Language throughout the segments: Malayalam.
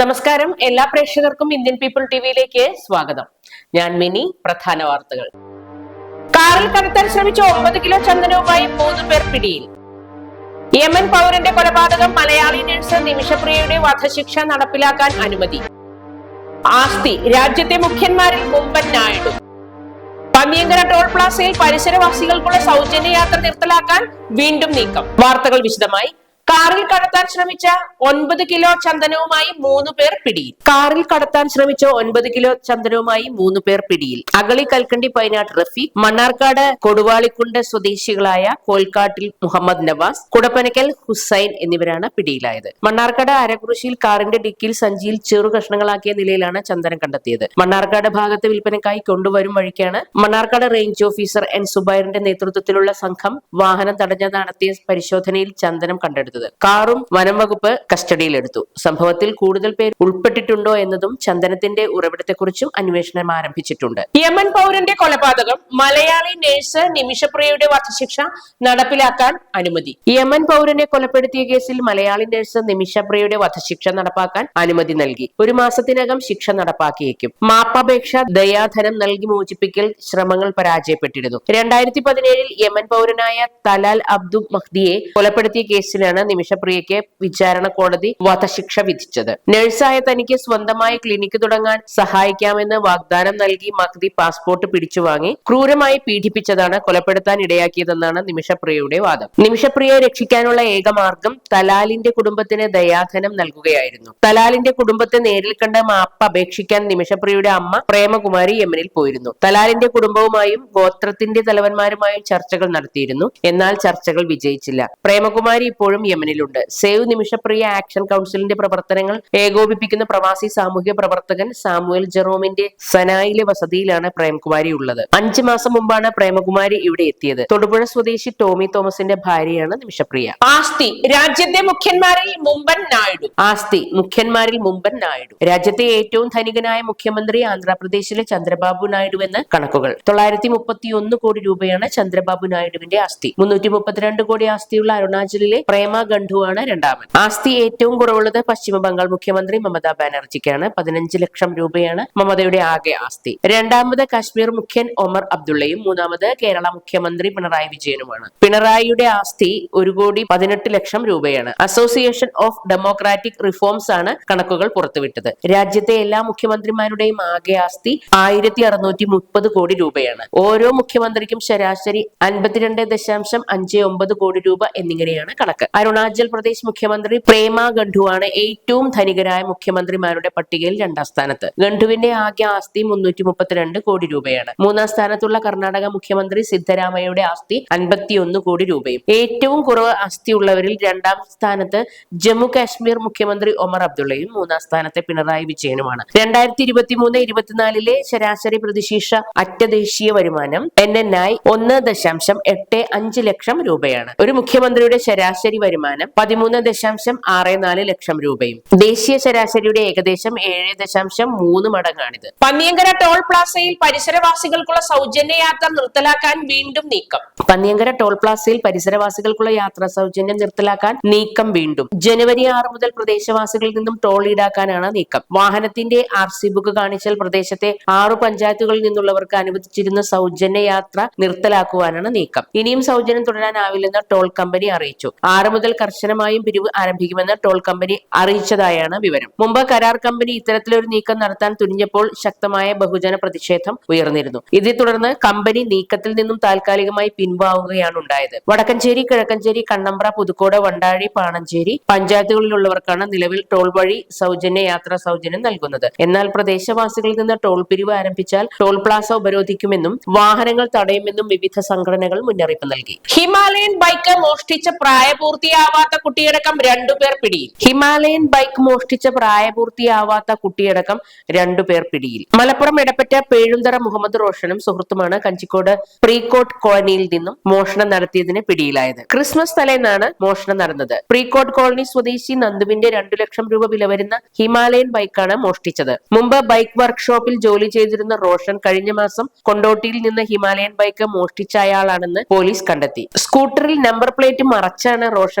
നമസ്കാരം. എല്ലാ പ്രേക്ഷകർക്കും ഇന്ത്യൻ പീപ്പിൾ ടിവിയിലേക്ക് സ്വാഗതം. ഞാൻ മിനി പ്രധാന വാർത്തകൾ. കാറിൽ കടത്താൻ ശ്രമിച്ച ഒമ്പത് കിലോ ചന്ദനവുമായി മൂന്ന് പേർ പിടിയിൽ. യമൻ പൗരന്റെ കൊലപാതകം മലയാളി നഴ്സ് നിമിഷപ്രിയയുടെ വധശിക്ഷ നടപ്പിലാക്കാൻ അനുമതി. ആസ്തി രാജ്യത്തെ മുഖ്യന്മാരിൽ മുമ്പൻ നായിഡു. പന്നിയങ്കര ടോൾ പ്ലാസയിൽ പരിസരവാസികൾക്കുള്ള സൗജന്യ യാത്ര നിർത്തലാക്കാൻ വീണ്ടും നീക്കം. വാർത്തകൾ വിശദമായി കാറിൽ കടത്താൻ ശ്രമിച്ച ഒൻപത് കിലോ ചന്ദനവുമായി മൂന്ന് പേർ പിടിയിൽ. കാറിൽ കടത്താൻ ശ്രമിച്ച ഒൻപത് കിലോ ചന്ദനവുമായി മൂന്ന് പേർ പിടിയിൽ. അഗളി കൽക്കണ്ടി പൈനാട്ട് റഫീഖ് മണ്ണാർക്കാട് കൊടുവാളിക്കുണ്ട് സ്വദേശികളായ കോൽക്കാട്ടിൽ മുഹമ്മദ് നവാസ് കുടപ്പനക്കൽ ഹുസൈൻ എന്നിവരാണ് പിടിയിലായത്. മണ്ണാർക്കാട് അരകുറിശിയിൽ കാറിന്റെ ഡിക്കിൽ സഞ്ചിയിൽ ചെറു കഷ്ണങ്ങളാക്കിയ നിലയിലാണ് ചന്ദനം കണ്ടെത്തിയത്. മണ്ണാർക്കാട് ഭാഗത്ത് വിൽപ്പനക്കായി കൊണ്ടുവരും വഴിക്കാണ് മണ്ണാർക്കാട് റേഞ്ച് ഓഫീസർ എൻ സുബൈറിന്റെ നേതൃത്വത്തിലുള്ള സംഘം വാഹനം തടഞ്ഞ നടത്തിയ പരിശോധനയിൽ ചന്ദനം കണ്ടെടുത്തത് കാറും വനം വകുപ്പ് കസ്റ്റഡിയിലെടുത്തു. സംഭവത്തിൽ കൂടുതൽ പേർ ഉൾപ്പെട്ടിട്ടുണ്ടോ എന്നതും ചന്ദനത്തിന്റെ ഉറവിടത്തെക്കുറിച്ചും അന്വേഷണം ആരംഭിച്ചിട്ടുണ്ട്. യമൻ പൗരന്റെ കൊലപാതകം മലയാളി നേഴ്സ് നിമിഷപ്രിയയുടെ വധശിക്ഷ നടപ്പിലാക്കാൻ അനുമതി. യമൻ പൗരനെ കൊലപ്പെടുത്തിയ കേസിൽ മലയാളി നേഴ്സ് നിമിഷപ്രിയയുടെ വധശിക്ഷ നടപ്പാക്കാൻ അനുമതി നൽകി. ഒരു മാസത്തിനകം ശിക്ഷ നടപ്പാക്കിയേക്കും. മാപ്പപേക്ഷ ദയാധനം നൽകി മോചിപ്പിക്കൽ ശ്രമങ്ങൾ പരാജയപ്പെട്ടിരുന്നു. രണ്ടായിരത്തി പതിനേഴിൽ യമൻ പൗരനായ തലാൽ അബ്ദു മഹ്ദിയെ കൊലപ്പെടുത്തിയ കേസിലാണ് നിമിഷപ്രിയയ്ക്ക് വിചാരണ കോടതി വധശിക്ഷ വിധിച്ചത്. നഴ്സായ തനിക്ക് സ്വന്തമായി ക്ലിനിക്ക് തുടങ്ങാൻ സഹായിക്കാമെന്ന് വാഗ്ദാനം നൽകി മഹ്ദി പാസ്പോർട്ട് പിടിച്ചുവാങ്ങി ക്രൂരമായി പീഡിപ്പിച്ചതാണ് കൊലപ്പെടുത്താൻ ഇടയാക്കിയതെന്നാണ് നിമിഷപ്രിയയുടെ വാദം. നിമിഷപ്രിയയെ രക്ഷിക്കാനുള്ള ഏക മാർഗം തലാലിന്റെ കുടുംബത്തിന് ദയാധനം നൽകുകയായിരുന്നു. തലാലിന്റെ കുടുംബത്തെ നേരിൽ കണ്ട മാപ്പ് അപേക്ഷിക്കാൻ നിമിഷപ്രിയയുടെ അമ്മ പ്രേമകുമാരി യമനിൽ പോയിരുന്നു. തലാലിന്റെ കുടുംബവുമായും ഗോത്രത്തിന്റെ തലവന്മാരുമായും ചർച്ചകൾ നടത്തിയിരുന്നു. എന്നാൽ ചർച്ചകൾ വിജയിച്ചില്ല. പ്രേമകുമാരി ഇപ്പോഴും യമനിലുണ്ട്. സേവ് നിമിഷപ്രിയ ആക്ഷൻ കൗൺസിലിന്റെ പ്രവർത്തനങ്ങൾ ഏകോപിപ്പിക്കുന്ന പ്രവാസി സാമൂഹ്യ പ്രവർത്തകൻ സാമുവൽ ജെറോമിന്റെ സനായിലെ വസതിയിലാണ് പ്രേംകുമാരി ഉള്ളത്. അഞ്ചു മാസം മുമ്പാണ് പ്രേമകുമാരി ഇവിടെ എത്തിയത്. തൊടുപുഴ സ്വദേശി ടോമി തോമസിന്റെ ഭാര്യയാണ് നിമിഷപ്രിയ. ആസ്തി രാജ്യത്തെ മുഖ്യന്മാരിൽ മുമ്പൻ നായിഡു. ആസ്തി മുഖ്യന്മാരിൽ മുമ്പൻ നായിഡു. രാജ്യത്തെ ഏറ്റവും ധനികനായ മുഖ്യമന്ത്രി ആന്ധ്രാപ്രദേശിലെ ചന്ദ്രബാബു നായിഡു എന്ന് കണക്കുകൾ. തൊള്ളായിരത്തി മുപ്പത്തി ഒന്ന് കോടി രൂപയാണ് ചന്ദ്രബാബു നായിഡുവിന്റെ ആസ്തി. മുന്നൂറ്റി മുപ്പത്തിരണ്ട് കോടി ആസ്തിയുള്ള അരുണാചലിലെ പ്രേമ ഗണ്ഡുവാണ് രണ്ടാമൻ ആസ്തി ഏറ്റവും കുറവുള്ളത് പശ്ചിമ ബംഗാൾ മുഖ്യമന്ത്രി മമതാ ബാനർജിക്കാണ്. പതിനഞ്ച് ലക്ഷം രൂപയാണ് മമതയുടെ ആകെ ആസ്തി. രണ്ടാമത് കാശ്മീർ മുഖ്യൻ ഒമർ അബ്ദുള്ളയും മൂന്നാമത് കേരള മുഖ്യമന്ത്രി പിണറായി വിജയനുമാണ്. പിണറായിയുടെ ആസ്തി ഒരു കോടി പതിനെട്ട് ലക്ഷം രൂപയാണ്. അസോസിയേഷൻ ഓഫ് ഡെമോക്രാറ്റിക് റിഫോംസ് ആണ് കണക്കുകൾ പുറത്തുവിട്ടത്. രാജ്യത്തെ എല്ലാ മുഖ്യമന്ത്രിമാരുടെയും ആകെ ആസ്തി ആയിരത്തി അറുന്നൂറ്റി മുപ്പത് കോടി രൂപയാണ്. ഓരോ മുഖ്യമന്ത്രിക്കും ശരാശരി അൻപത്തിരണ്ട് ദശാംശം അഞ്ച് ഒമ്പത് കോടി രൂപ എന്നിങ്ങനെയാണ് കണക്ക്. അരുണാചൽ പ്രദേശ് മുഖ്യമന്ത്രി പ്രേമ ഗണ്ഡുവാണ് ഏറ്റവും ധനികരായ മുഖ്യമന്ത്രിമാരുടെ പട്ടികയിൽ രണ്ടാം സ്ഥാനത്ത്. ഗണ്ഡുവിന്റെ ആകെ ആസ്തി മുന്നൂറ്റി മുപ്പത്തിരണ്ട് കോടി രൂപയാണ്. മൂന്നാം സ്ഥാനത്തുള്ള കർണാടക മുഖ്യമന്ത്രി സിദ്ധരാമയ്യയുടെ ആസ്തി അൻപത്തിയൊന്ന് കോടി രൂപയും. ഏറ്റവും കുറവ് ആസ്തിയുള്ളവരിൽ രണ്ടാം സ്ഥാനത്ത് ജമ്മു കാശ്മീർ മുഖ്യമന്ത്രി ഒമർ അബ്ദുള്ളയും മൂന്നാം സ്ഥാനത്തെ പിണറായി വിജയനുമാണ്. രണ്ടായിരത്തി ഇരുപത്തി മൂന്ന് ഇരുപത്തിനാലിലെ ശരാശരി പ്രതിശീർഷ അറ്റദേശീയ വരുമാനം എൻ എൻ ഐ ഒന്ന് ദശാംശം എട്ട് അഞ്ച് ലക്ഷം രൂപയാണ്. ഒരു മുഖ്യമന്ത്രിയുടെ ശരാശരി വരുമാനം പതിമൂന്ന് ദശാംശം ആറ് നാല് ലക്ഷം രൂപയും. ദേശീയ ശരാശരിയുടെ ഏകദേശം ഏഴ് ദശാംശം മൂന്ന് മടങ്ങാണിത്. പന്നിയങ്കര ടോൾ പ്ലാസയിൽ പരിസരവാസികൾക്കുള്ള സൗജന്യ യാത്ര നിർത്തലാക്കാൻ വീണ്ടും നീക്കം. പന്നിയങ്കര ടോൾ പ്ലാസയിൽ പരിസരവാസികൾക്കുള്ള യാത്രാ സൗജന്യം നിർത്തലാക്കാൻ നീക്കം വീണ്ടും. ജനുവരി ആറ് മുതൽ പ്രദേശവാസികളിൽ നിന്നും ടോൾ ഈടാക്കാനാണ് നീക്കം. വാഹനത്തിന്റെ ആർ സി ബുക്ക് കാണിച്ചാൽ പ്രദേശത്തെ ആറു പഞ്ചായത്തുകളിൽ നിന്നുള്ളവർക്ക് അനുവദിച്ചിരുന്ന സൗജന്യ യാത്ര നിർത്തലാക്കുവാനാണ് നീക്കം. ഇനിയും സൗജന്യം തുടരാനാവില്ലെന്ന് ടോൾ കമ്പനി അറിയിച്ചു. ആറ് മുതൽ കർശനമായും പിരിവ് ആരംഭിക്കുമെന്ന് ടോൾ കമ്പനി അറിയിച്ചതായാണ് വിവരം. മുമ്പ് കരാർ കമ്പനി ഇത്തരത്തിലൊരു നീക്കം നടത്താൻ തുനിഞ്ഞപ്പോൾ ശക്തമായ ബഹുജന പ്രതിഷേധം ഉയർന്നിരുന്നു. ഇതേ തുടർന്ന് കമ്പനി നീക്കത്തിൽ നിന്നും താൽക്കാലികമായി പിൻവാങ്ങുകയാണ് ഉണ്ടായത്. വടക്കഞ്ചേരി കിഴക്കഞ്ചേരി കണ്ണമ്പ്ര പുതുക്കോട് വണ്ടാഴി പാണഞ്ചേരി പഞ്ചായത്തുകളിലുള്ളവർക്കാണ് നിലവിൽ ടോൾ വഴി സൗജന്യ യാത്രാ സൗജന്യം നൽകുന്നത്. എന്നാൽ പ്രദേശവാസികളിൽ നിന്ന് ടോൾ പിരിവ് ആരംഭിച്ചാൽ ടോൾ പ്ലാസ ഉപരോധിക്കുമെന്നും വാഹനങ്ങൾ തടയുമെന്നും വിവിധ സംഘടനകൾ മുന്നറിയിപ്പ് നൽകി. ഹിമാലയൻ ബൈക്ക് മോഷ്ടിച്ച പ്രായപൂർത്തിയാവാത്ത കുട്ടിയടക്കം രണ്ടുപേർ പിടിയിൽ. ഹിമാലയൻ ബൈക്ക് മോഷ്ടിച്ച പ്രായപൂർത്തിയാവാത്ത കുട്ടിയടക്കം രണ്ടുപേർ പിടിയിൽ. മലപ്പുറം ഇടപ്പറ്റ പേഴുന്തറ മുഹമ്മദ് റോഷനും സുഹൃത്തുമാണ് കഞ്ചിക്കോട് പ്രീകോട്ട് കോളനിയിൽ നിന്നും മോഷണം നടത്തിയതിന് പിടിയിലായത്. ക്രിസ്മസ് തലേന്നാണ് മോഷണം നടന്നത്. പ്രീകോട്ട് കോളനി സ്വദേശി നന്ദുവിന്റെ രണ്ടു ലക്ഷം രൂപ വില വരുന്ന ഹിമാലയൻ ബൈക്കാണ് മോഷ്ടിച്ചത്. മുമ്പ് ബൈക്ക് വർക്ക്ഷോപ്പിൽ ജോലി ചെയ്തിരുന്ന റോഷൻ കഴിഞ്ഞ മാസം കൊണ്ടോട്ടിയിൽ നിന്ന് ഹിമാലയൻ ബൈക്ക് മോഷ്ടിച്ച അയാളാണെന്ന് പോലീസ് കണ്ടെത്തി. സ്കൂട്ടറിൽ നമ്പർ പ്ലേറ്റ് മറച്ചാണ് റോഷൻ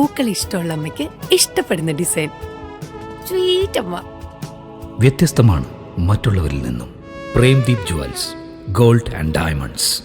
പൂക്കൾ ഇഷ്ടമുള്ള അമ്മയ്ക്ക് ഇഷ്ടപ്പെടുന്ന ഡിസൈൻ. സ്വീറ്റ് അമ്മ. വ്യത്യസ്തമാണ് മറ്റുള്ളവരിൽ നിന്നും. Premdeep jewels gold and diamonds.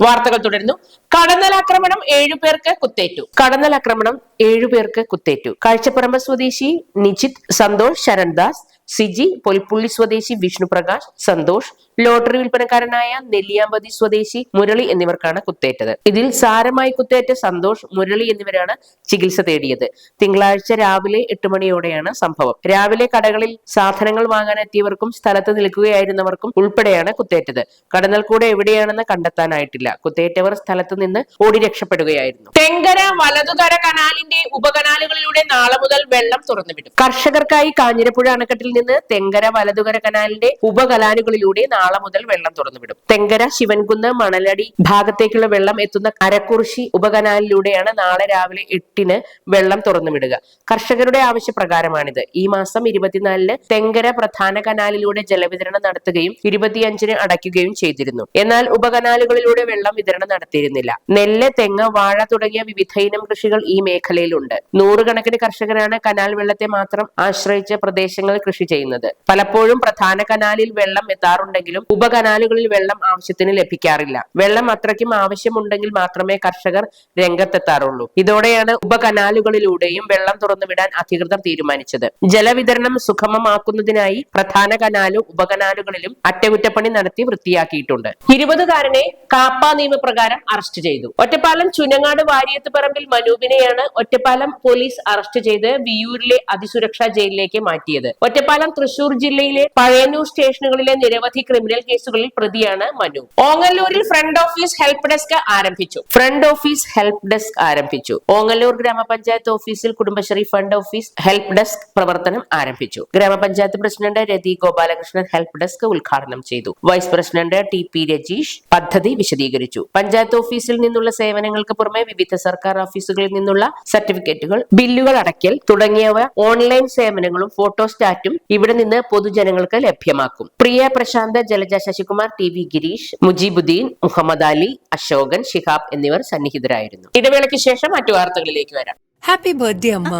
വാർത്തകൾ തുടരുന്നു. കടന്നലാക്രമണം ഏഴുപേർക്ക് കുത്തേറ്റു. കടന്നലാക്രമണം ഏഴുപേർക്ക് കുത്തേറ്റു. കാഴ്ചപ്പറമ്പ് സ്വദേശി നിജിത് സന്തോഷ് ശരൺദാസ് സിജി പൊൽപ്പുള്ളി സ്വദേശി വിഷ്ണു പ്രകാശ് സന്തോഷ് ലോട്ടറി വിൽപ്പനക്കാരനായ നെല്ലിയാമ്പതി സ്വദേശി മുരളി എന്നിവർക്കാണ് കുത്തേറ്റത്. ഇതിൽ സാരമായി കുത്തേറ്റ സന്തോഷ് മുരളി എന്നിവരാണ് ചികിത്സ തേടിയത്. തിങ്കളാഴ്ച രാവിലെ എട്ട് മണിയോടെയാണ് സംഭവം. രാവിലെ കടകളിൽ സാധനങ്ങൾ വാങ്ങാനെത്തിയവർക്കും സ്ഥലത്ത് നിൽക്കുകയായിരുന്നവർക്കും ഉൾപ്പെടെയാണ് കുത്തേറ്റത്. കടന്നൽക്കൂട് എവിടെയാണെന്ന് കണ്ടെത്താനായിട്ടില്ല. കുത്തേറ്റവർ സ്ഥലത്ത് നിന്ന് ഓടി രക്ഷപ്പെടുകയായിരുന്നു. തെങ്കര വലതുകര കനാലിന്റെ ഉപകനാലുകളിലൂടെ നാളെ മുതൽ വെള്ളം തുറന്നുവിടും. കർഷകർക്കായി കാഞ്ഞിരപ്പുഴ അണക്കെട്ടിൽ നിന്ന് തെങ്കര വലതുകര കനാലിന്റെ ഉപകനാലുകളിലൂടെ നാളെ മുതൽ വെള്ളം തുറന്നുവിടും. തെങ്കര ശിവൻകുന്ന് മണലടി ഭാഗത്തേക്കുള്ള വെള്ളം എത്തുന്ന കരക്കുറിശി ഉപകനാലിലൂടെയാണ് നാളെ രാവിലെ എട്ടിന് വെള്ളം തുറന്നുവിടുക. കർഷകരുടെ ആവശ്യപ്രകാരമാണിത്. ഈ മാസം ഇരുപത്തിനാലിന് തെങ്കര പ്രധാന കനാലിലൂടെ ജലവിതരണം നടത്തുകയും ഇരുപത്തിയഞ്ചിന് അടയ്ക്കുകയും ചെയ്തിരുന്നു. എന്നാൽ ഉപകനാലുകളിലൂടെ വെള്ളം വിതരണം നടത്തിയിരുന്നില്ല. നെല്ല് തെങ്ങ് വാഴ തുടങ്ങിയ വിവിധ ഇനം കൃഷികൾ ഈ മേഖലയിലുണ്ട്. നൂറുകണക്കിന് കർഷകരാണ് കനാൽ വെള്ളത്തെ മാത്രം ആശ്രയിച്ച പ്രദേശങ്ങളിൽ കൃഷി ചെയ്യുന്നത്. പലപ്പോഴും പ്രധാന കനാലിൽ വെള്ളം എത്താറുണ്ടെങ്കിലും ഉപകനാലുകളിൽ വെള്ളം ആവശ്യത്തിന് ലഭിക്കാറില്ല. വെള്ളം അത്രയ്ക്കും ആവശ്യമുണ്ടെങ്കിൽ മാത്രമേ കർഷകർ രംഗത്തെത്താറുള്ളൂ. ഇതോടെയാണ് ഉപകനാലുകളിലൂടെയും വെള്ളം തുറന്നുവിടാൻ അധികൃതർ തീരുമാനിച്ചത്. ജലവിതരണം സുഗമമാക്കുന്നതിനായി പ്രധാന കനാലും ഉപകനാലുകളിലും അറ്റകുറ്റപ്പണി നടത്തി വൃത്തിയാക്കിയിട്ടുണ്ട്. ഇരുപതുകാരനെ കാപ്പ നിയമപ്രകാരം അറസ്റ്റ് ചെയ്തു. ഒറ്റപ്പാലം ചുനങ്ങാട് വാരിയത്ത് പറമ്പിൽ മനൂപിനെയാണ് ഒറ്റപ്പാലം പോലീസ് അറസ്റ്റ് ചെയ്ത് വിയൂരിലെ അതിസുരക്ഷാ ജയിലിലേക്ക് മാറ്റിയത്. ഒറ്റപ്പാലം തൃശൂർ ജില്ലയിലെ പഴയന്നൂർ സ്റ്റേഷനുകളിലെ നിരവധി ക്രിമിനൽ കേസുകളിൽ പ്രതിയാണ് മനു. ഓങ്ങല്ലൂരിൽ ഫ്രണ്ട് ഓഫീസ് ഹെൽപ്പ് ഡെസ്ക് ആരംഭിച്ചു. ഫ്രണ്ട് ഓഫീസ് ഹെൽപ്പ് ഡെസ്ക് ആരംഭിച്ചു. ഓങ്ങല്ലൂർ ഗ്രാമപഞ്ചായത്ത് ഓഫീസിൽ Kudumbashree fund office help desk പ്രവർത്തനം ആരംഭിച്ചു. Grama panchayat president Rathi Gopalakrishnan help desk ഉദ്ഘാടനം ചെയ്തു. Vice president T P Rajeesh പദ്ധതി വിശദീകരിച്ചു. പഞ്ചായത്ത് ഓഫീസിൽ നിന്നുള്ള സേവനങ്ങൾക്ക് പുറമെ വിവിധ സർക്കാർ ഓഫീസുകളിൽ നിന്നുള്ള സർട്ടിഫിക്കറ്റുകൾ ബില്ലുകൾ അടയ്ക്കൽ തുടങ്ങിയവ ഓൺലൈൻ സേവനങ്ങളും ഫോട്ടോസ്റ്റാറ്റും ഇവിടെ നിന്ന് പൊതുജനങ്ങൾക്ക് ലഭ്യമാക്കും. പ്രിയ പ്രശാന്ത് ജലജ ശശികുമാർ ടി വി ഗിരീഷ് മുജീബുദ്ദീൻ മുഹമ്മദ് അലി അശോകൻ ഷിഹാബ് എന്നിവർ സന്നിഹിതരായിരുന്നു. ഇടവേളയ്ക്ക് ശേഷം മറ്റു വാർത്തകളിലേക്ക് വരാം. ഹാപ്പി ബർത്ത്ഡേ അമ്മ.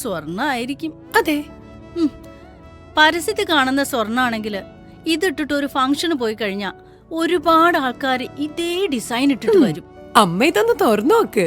സ്വർണ ആയിരിക്കും അതെ. പരസ്യത്തിൽ കാണുന്ന സ്വർണാണെങ്കിൽ ഇതിട്ടിട്ട് ഒരു ഫംഗ്ഷന് പോയി കഴിഞ്ഞാ ഒരുപാട് ആൾക്കാർ ഇതേ ഡിസൈൻ ഇട്ടിട്ട് വരും. അമ്മ ഇതൊന്ന് തുറന്നു നോക്ക്.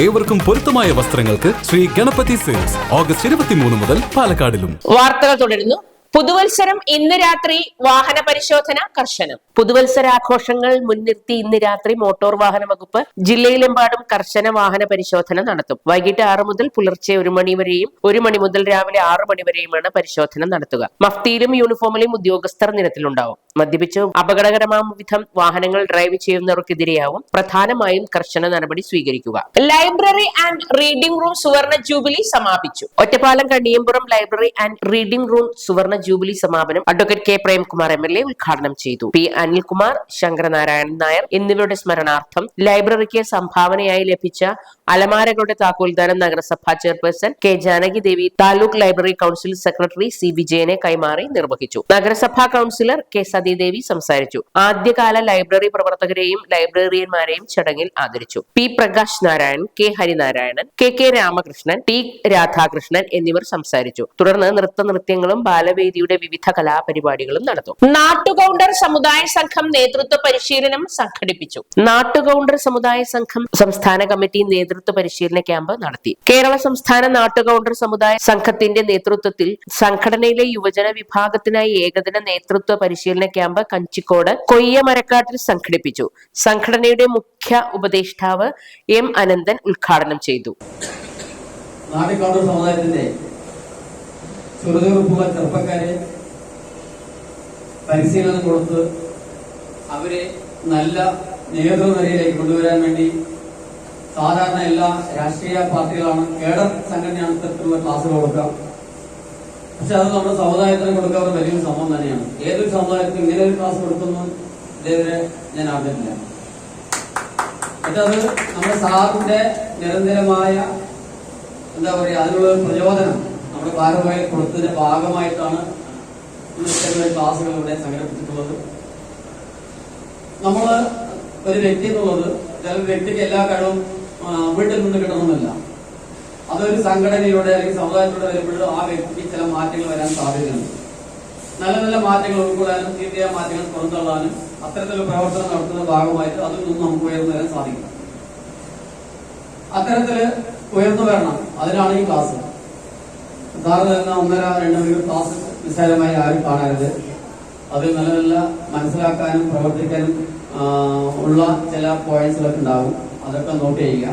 ഏവർക്കും പൊരുത്തമായ വസ്ത്രങ്ങൾക്ക് ശ്രീ ഗണപതി സെയിൽസ്. ഓഗസ്റ്റ് ഇരുപത്തിമൂന്ന് മുതൽ പാലക്കാടിലും. വാർത്തകൾ തുടരുന്നു. പുതുവത്സരം ഇന്ന് രാത്രി വാഹന പരിശോധന കർശനം. പുതുവത്സരാഘോഷങ്ങൾ മുൻനിർത്തി ഇന്ന് രാത്രി മോട്ടോർ വാഹന വകുപ്പ് ജില്ലയിലെമ്പാടും കർശന വാഹന പരിശോധന നടത്തും. വൈകിട്ട് ആറ് മുതൽ പുലർച്ചെ ഒരു മണി വരെയും ഒരു മണി മുതൽ രാവിലെ ആറു മണി വരെയുമാണ് പരിശോധന നടത്തുക. മഫ്തിയിലും യൂണിഫോമിലും ഉദ്യോഗസ്ഥർ നിരത്തിലുണ്ടാവും. മദ്യപിച്ച് അപകടകരമാം വിധം വാഹനങ്ങൾ ഡ്രൈവ് ചെയ്യുന്നവർക്കെതിരെയാവും പ്രധാനമായും കർശന നടപടി സ്വീകരിക്കുക. ലൈബ്രറി ആൻഡ് റീഡിംഗ് റൂം സുവർണ ജൂബിലി സമാപിച്ചു. Ottapalam Kanniyampuram library and reading room സുവർണ ജൂബിലി സമാപനം advocate K Premkumar M L A ഉദ്ഘാടനം ചെയ്തു. പി അനിൽകുമാർ ശങ്കരനാരായണൻ നായർ എന്നിവരുടെ സ്മരണാർത്ഥം ലൈബ്രറിക്ക് സംഭാവനയായി ലഭിച്ച അലമാരകളുടെ താക്കോൽദാനം നഗരസഭാ chairperson K Janaki Devi taluk library council secretary C വിജയനെ കൈമാറി നിർവഹിച്ചു. നഗരസഭാ കൌൺസിലർ കെ സതീദേവി സംസാരിച്ചു. ആദ്യകാല ലൈബ്രറി പ്രവർത്തകരെയും ലൈബ്രറിയന്മാരെയും ചടങ്ങിൽ ആദരിച്ചു. P Prakash Narayanan K Harinarayanan K K Ramakrishnan T Radhakrishnan എന്നിവർ സംസാരിച്ചു. തുടർന്ന് നൃത്ത നൃത്യങ്ങളും നൃത്തനൃത്യങ്ങളും ബാലവേദിയുടെ വിവിധ കലാപരിപാടികളും നടത്തും നാട്ടുകൗണ്ടർ സമുദായ സംഘം നേതൃത്വ പരിശീലനം സംഘടിപ്പിച്ചു. നാട്ടുകൗണ്ടർ സമുദായ സംഘം സംസ്ഥാന കമ്മിറ്റി നേതൃത്വ പരിശീലന ക്യാമ്പ് നടത്തി. കേരള സംസ്ഥാന നാട്ടുകൗണ്ടർ സമുദായ സംഘത്തിന്റെ നേതൃത്വത്തിൽ സംഘടനയിലെ യുവജന വിഭാഗത്തിനായി ഏകദിന നേതൃത്വ പരിശീലന ക്യാമ്പ് കഞ്ചിക്കോട് കൊയ്യമരക്കാട്ടിൽ സംഘടിപ്പിച്ചു. സംഘടനയുടെ മുഖ്യ ഉപദേഷ്ടാവ് എം അനന്തൻ ഉദ്ഘാടനം ചെയ്തു. നാട്ടുകൗണ്ടർ സമുദായത്തിന്റെ ചുറുചുറുപ്പുള്ള ചെറുപ്പക്കാരെ പരിശീലനം കൊടുത്ത് അവരെ നല്ല നേതൃനിരയിലേക്ക് കൊണ്ടുവരാൻ വേണ്ടി സാധാരണ എല്ലാ രാഷ്ട്രീയ പാർട്ടികളാണ് കേഡർ സംഘടനയാണ് ഇത്തരത്തിലുള്ള ക്ലാസ്സുകൾ കൊടുക്കുക. പക്ഷെ അത് നമ്മുടെ സമുദായത്തിന് കൊടുക്കാവുന്ന വലിയൊരു സംഭവം തന്നെയാണ്. ഏതൊരു സമുദായത്തിനും ഇങ്ങനെ ഒരു ക്ലാസ് കൊടുക്കുന്നു ഇതേവരെ ഞാൻ അറിഞ്ഞിട്ടില്ല. മറ്റത് നമ്മുടെ സാറിന്റെ നിരന്തരമായ എന്താ പറയുക അതിനുള്ള പ്രചോദനം നമ്മുടെ ഭാരതമായ കൊടുത്തതിന്റെ ഭാഗമായിട്ടാണ് ക്ലാസ്സുകൾ ഇവിടെ സംഘടിപ്പിച്ചിട്ടുള്ളത്. നമ്മൾ ഒരു വ്യക്തി എന്നുള്ളത് ചില വ്യക്തിക്ക് എല്ലാ കഴിവും വീട്ടിൽ നിന്ന് കിട്ടണമെന്നില്ല. അതൊരു സംഘടനയിലൂടെ അല്ലെങ്കിൽ സമുദായത്തിലൂടെ വരുമ്പോൾ ആ വ്യക്തിക്ക് ചില മാറ്റങ്ങൾ വരാൻ സാധ്യതയുണ്ട്. നല്ല നല്ല മാറ്റങ്ങൾ ഉൾക്കൊള്ളാനും തീർച്ചയായ മാറ്റങ്ങൾ പുറന്തള്ളാനും അത്തരത്തിലുള്ള പ്രവർത്തനം നടത്തുന്ന ഭാഗമായിട്ട് അതിൽ നിന്നും നമുക്ക് ഉയർന്നു വരാൻ സാധിക്കും. അത്തരത്തിൽ ഉയർന്നു വരണം. അതിനാണ് ഈ ക്ലാസ് സാറ് തന്ന ഒന്നര രണ്ട് മണിക്കൂർ ക്ലാസ് നിസ്സാരമായി ആരും കാണരുത്. അത് നല്ല നല്ല മനസ്സിലാക്കാനും പ്രവർത്തിക്കാനും ഉള്ള ചില പോയിന്റ്സുകളൊക്കെ ഉണ്ടാകും അതൊക്കെ നോട്ട് ചെയ്യുക.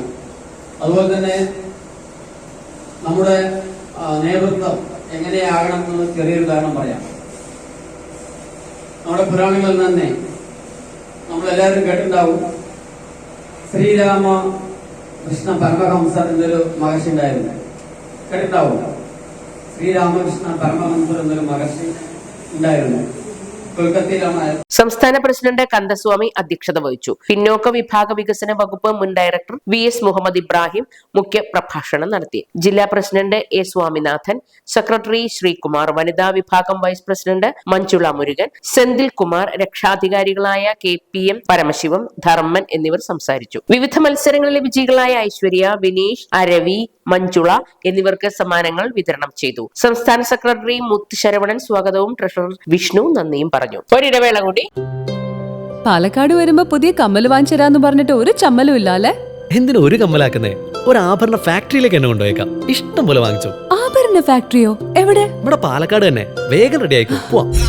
അതുപോലെ തന്നെ നമ്മുടെ നേതൃത്വം എങ്ങനെയാകണം എന്നുള്ള ചെറിയൊരു ഉദാഹരണം പറയാം. നമ്മുടെ പുരാണങ്ങളിൽ തന്നെ നമ്മളെല്ലാവരും കേട്ടിട്ടുണ്ടാവും. ശ്രീരാമ കൃഷ്ണ പരമഹംസ എന്നൊരു മഹർഷി ഉണ്ടായിരുന്നു. കേട്ടിട്ടുണ്ടാവും. ശ്രീരാമകൃഷ്ണ പരമഹംസർ എന്നൊരു മഹർഷി ഉണ്ടായിരുന്നു. സംസ്ഥാന പ്രസിഡന്റ് കന്ദസ്വാമി അധ്യക്ഷത വഹിച്ചു. പിന്നോക്ക വിഭാഗ വികസന വകുപ്പ് മുൻ director V S Muhammad Ibrahim മുഖ്യ പ്രഭാഷണം നടത്തി. ജില്ലാ president A Swaminathan secretary Sreekumar വനിതാ വിഭാഗം vice president Manjula Murugan Senthil Kumar രക്ഷാധികാരികളായ K P M Paramasivam Dharman എന്നിവർ സംസാരിച്ചു. വിവിധ മത്സരങ്ങളിലെ വിജയികളായ ഐശ്വര്യ വിനീഷ് അരവി മഞ്ജുള എന്നിവർക്ക് സമ്മാനങ്ങൾ വിതരണം ചെയ്തു. സംസ്ഥാന സെക്രട്ടറി മുത്ത് ശരവണൻ സ്വാഗതവും ട്രഷറർ വിഷ്ണു നന്ദിയും പറഞ്ഞു. ഒരിടവേള കൂടി. പാലക്കാട് വരുമ്പോ പുതിയ കമ്മൽ വാങ്ങിച്ചരാന്ന് പറഞ്ഞിട്ട് ഒരു ചമ്മലും ഇല്ല അല്ലെ എന്തിനു ഒരു കമ്മലാക്കുന്നേ? ഒരു ആഭരണ ഫാക്ടറിയിലേക്ക് എന്നെ കൊണ്ടുപോയേക്കാം. ഇഷ്ടം പോലെ വാങ്ങിച്ചു. ആഭരണ ഫാക്ടറിയോ എവിടെ? ഇവിടെ പാലക്കാട് തന്നെ. വേഗം റെഡി ആയിക്കോ. പോവാം.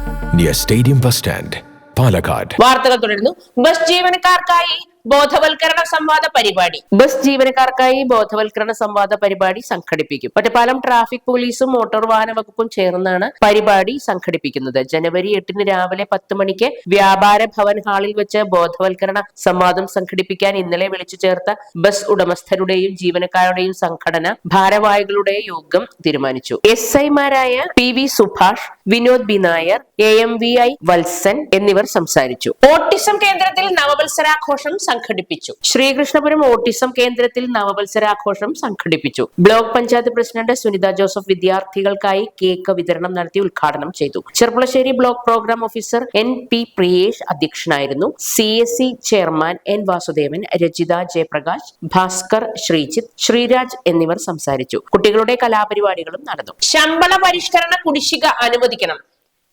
near Stadium Bus Stand, Palakkad. വാർത്തകൾ തുടരുന്നു ബസ് ജീവനക്കാർക്കായി ബോധവൽക്കരണ സംവാദ പരിപാടി. ബസ് ജീവനക്കാർക്കായി ബോധവൽക്കരണ സംവാദ പരിപാടി സംഘടിപ്പിക്കും. ഒറ്റപ്പാലം ട്രാഫിക് പോലീസും മോട്ടോർ വാഹന വകുപ്പും ചേർന്നാണ് പരിപാടി സംഘടിപ്പിക്കുന്നത്. ജനുവരി എട്ടിന് രാവിലെ പത്ത് മണിക്ക് വ്യാപാര ഭവൻ ഹാളിൽ വെച്ച് ബോധവൽക്കരണ സംവാദം സംഘടിപ്പിക്കാൻ ഇന്നലെ വിളിച്ചു ചേർത്ത ബസ് ഉടമസ്ഥരുടെയും ജീവനക്കാരുടെയും സംഘടന ഭാരവാഹികളുടെ യോഗം തീരുമാനിച്ചു. എസ് ഐമാരായ P V Subhash Vinod B Nair A M V I Valsan എന്നിവർ സംസാരിച്ചു. ഓട്ടിസം കേന്ദ്രത്തിൽ നവവത്സരാഘോഷം സംഘടിപ്പിച്ചു. ശ്രീകൃഷ്ണപുരം ഓട്ടിസം കേന്ദ്രത്തിൽ നവവത്സരാഘോഷം സംഘടിപ്പിച്ചു. ബ്ലോക്ക് പഞ്ചായത്ത് പ്രസിഡന്റ് സുനിത ജോസഫ് വിദ്യാർത്ഥികൾക്കായി കേക്ക് വിതരണം നടത്തി ഉദ്ഘാടനം ചെയ്തു. Cherpulassery block programme officer N P Priyesh അധ്യക്ഷനായിരുന്നു. C S C chairman N Vasudevan Rajitha Jayaprakash Bhaskar Sreejith Sreeraj എന്നിവർ സംസാരിച്ചു. കുട്ടികളുടെ കലാപരിപാടികളും നടന്നു. ശമ്പള പരിഷ്കരണ കുടിശ്ശിക അനുവദിക്കണം.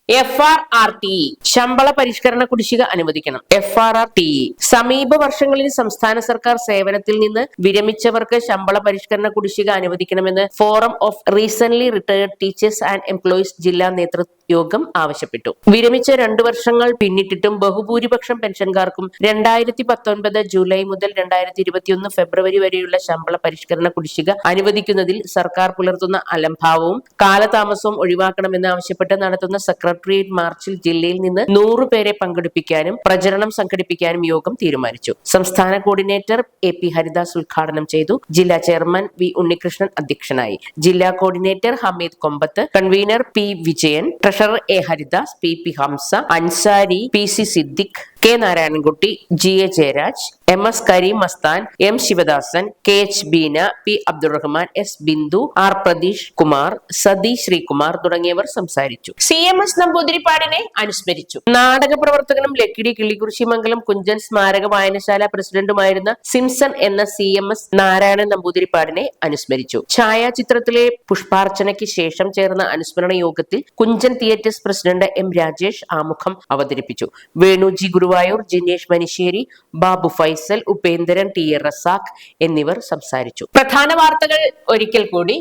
F R R T E ശമ്പള പരിഷ്കരണ കുടിശ്ശിക അനുവദിക്കണം. F R R T E സമീപ വർഷങ്ങളിൽ സംസ്ഥാന സർക്കാർ സേവനത്തിൽ നിന്ന് വിരമിച്ചവർക്ക് ശമ്പള പരിഷ്കരണ കുടിശ്ശിക അനുവദിക്കണമെന്ന് forum of recent retired teachers and employees ജില്ലാ നേതൃത്വ യോഗം ആവശ്യപ്പെട്ടു. വിരമിച്ച രണ്ടു വർഷങ്ങൾ പിന്നിട്ടിട്ടും ബഹുഭൂരിപക്ഷം പെൻഷൻകാർക്കും രണ്ടായിരത്തി പത്തൊൻപത് ജൂലൈ മുതൽ രണ്ടായിരത്തി ഇരുപത്തിയൊന്ന് ഫെബ്രുവരി വരെയുള്ള ശമ്പള പരിഷ്കരണ കുടിശ്ശിക അനുവദിക്കുന്നതിൽ സർക്കാർ പുലർത്തുന്ന അലംഭാവവും കാലതാമസവും ഒഴിവാക്കണമെന്ന് ആവശ്യപ്പെട്ട് നടത്തുന്ന സെക്രട്ടേറിയറ്റ് മാർച്ചിൽ ജില്ലയിൽ നിന്ന് നൂറ് പേരെ പങ്കെടുപ്പിക്കാനും പ്രചരണം സംഘടിപ്പിക്കാനും യോഗം തീരുമാനിച്ചു. സംസ്ഥാന കോർഡിനേറ്റർ എ പി ഹരിദാസ് ഉദ്ഘാടനം ചെയ്തു. ജില്ലാ ചെയർമാൻ വി ഉണ്ണികൃഷ്ണൻ അധ്യക്ഷനായി. ജില്ലാ coordinator Hameed Kombath convenor P Vijayan treasurer A Haridas P P Hamsa Ansari P C Siddique K Narayanankutty G A Jayaraj M S Kareem Mastan M Sivadasan K H Beena P Abdurahman S Bindu R Pratheesh Kumar Sathi Sreekumar തുടങ്ങിയവർ സംസാരിച്ചു. സി എം എസ് നമ്പൂതിരിപ്പാടിനെ അനുസ്മരിച്ചു. നാടക പ്രവർത്തകനും ലക്കിടി കിള്ളിക്കുറിശി മംഗലം കുഞ്ചൻ സ്മാരക വായനശാല പ്രസിഡന്റുമായിരുന്ന സിംസൺ എന്ന സി എം എസ് നാരായണൻ നമ്പൂതിരിപ്പാടിനെ അനുസ്മരിച്ചു. ഛായാചിത്രത്തിലെ പുഷ്പാർച്ചനയ്ക്ക് ശേഷം ചേർന്ന അനുസ്മരണ യോഗത്തിൽ Kunchan theatres president M Rajesh ആമുഖം അവതരിപ്പിച്ചു. Venu G Guruvayur Jinesh Manissery Babu Faisal Upendran T A Razak എന്നിവർ സംസാരിച്ചു. പ്രധാന വാർത്തകൾ ഒരിക്കൽ കൂടി.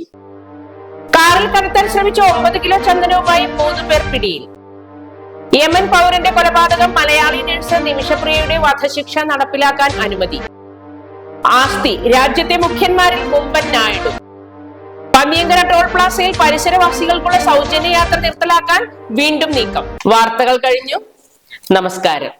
കാറിൽ കടത്താൻ ശ്രമിച്ച ഒമ്പത് കിലോ ചന്ദനവുമായി മൂന്ന് പേർ പിടിയിൽ. യമൻ പൗരന്റെ കൊലപാതകം മലയാളി നഴ്സ് നിമിഷപ്രിയയുടെ വധശിക്ഷ നടപ്പിലാക്കാൻ അനുമതി. ആസ്തി രാജ്യത്തെ മുഖ്യന്മാരിൽ മുമ്പൻ നായിഡു. പമിയങ്കര ടോൾ പ്ലാസയിൽ പരിസരവാസികൾക്കുള്ള സൗജന്യ യാത്ര നിർത്തലാക്കാൻ വീണ്ടും നീക്കം. വാർത്തകൾ കഴിഞ്ഞു. നമസ്കാരം.